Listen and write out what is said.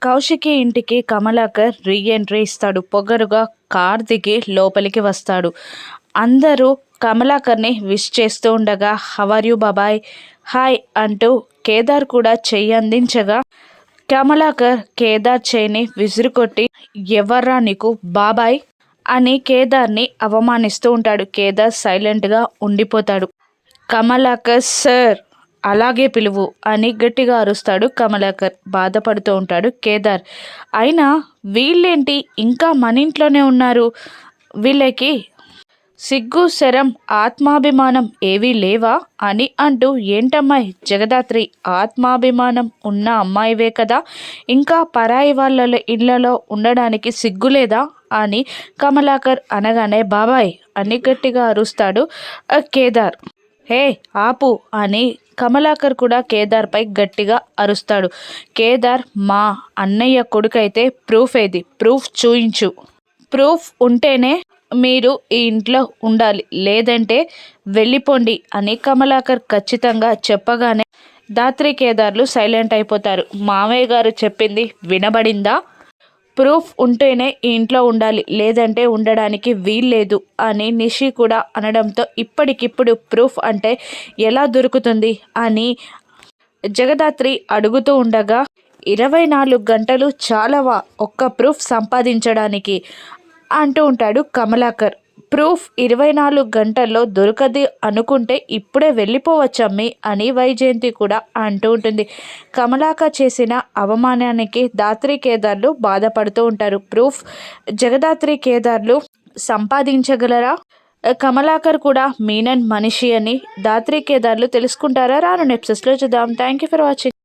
కౌశికి ఇంటికి Kamalakar re entry ఇస్తాడు. పొగరుగా కార్ దిగి లోపలికి వస్తాడు. అందరూ కమలాకర్ని విష్ చేస్తూ ఉండగా హవర్ యూ బాబాయ్ హాయ్ అంటూ కేదార్ కూడా చెయ్యి అందించగా కమలాకర్ కేదార్ చేయిని విసురుకొట్టి ఎవర్రా నీకు బాబాయ్? అని కేదార్ని అవమానిస్తూ ఉంటాడు. కేదార్ సైలెంట్గా ఉండిపోతాడు. కమలాకర్ సార్ అలాగే పిలువు అని గట్టిగా అరుస్తాడు కమలాకర్. బాధపడుతూ ఉంటాడు కేదార్. అయినా వీళ్ళేంటి? ఇంకా మన ఇంట్లోనే ఉన్నారు. వీళ్ళకి సిగ్గు శరం ఆత్మాభిమానం ఏవీ లేవా? అని అంటూ ఏంటమ్మాయి? జగదాత్రి ఆత్మాభిమానం ఉన్న అమ్మాయివే కదా? ఇంకా పరాయి వాళ్ళ ఇళ్ళలో ఉండడానికి సిగ్గులేదా అని కమలాకర్ అనగానే బాబాయ్ అని గట్టిగా అరుస్తాడు కేదార్. హే ఆపు అని కమలాకర్ కూడా కేదార్పై గట్టిగా అరుస్తాడు. కేదార్ మా అన్నయ్య కొడుకైతే ప్రూఫ్ ఏది? ప్రూఫ్ చూయించు. ప్రూఫ్ ఉంటేనే మీరు ఈ ఇంట్లో ఉండాలి. లేదంటే వెళ్ళిపోండి అని కమలాకర్ ఖచ్చితంగా చెప్పగానే దాత్రి కేదార్లు సైలెంట్ అయిపోతారు. మామయ్య గారు చెప్పింది వినబడిందా? ప్రూఫ్ ఉంటేనే ఈ ఇంట్లో ఉండాలి లేదంటే ఉండడానికి వీల్లేదు అని నిషి కూడా అనడంతో ఇప్పటికిప్పుడు ప్రూఫ్ అంటే ఎలా దొరుకుతుంది అని జగదాత్రి అడుగుతూ ఉండగా ఇరవై నాలుగు గంటలు చాలావా ఒక్క ప్రూఫ్ సంపాదించడానికి? అంటూ ఉంటాడు కమలాకర్. ప్రూఫ్ ఇరవై నాలుగు గంటల్లో దొరకదు అనుకుంటే ఇప్పుడే వెళ్ళిపోవచ్చమ్మి అని వైజయంతి కూడా అంటూ ఉంటుంది. కమలాక చేసిన అవమానానికి దాత్రి కేదార్లు బాధపడుతూ ఉంటారు. ప్రూఫ్ జగదాత్రి కేదార్లు సంపాదించగలరా? కమలాకర్ కూడా మీనన్ మనిషి అని దాత్రి కేదార్లు తెలుసుకుంటారా? రాను నెప్సెస్లో చూద్దాం. Thank you for watching.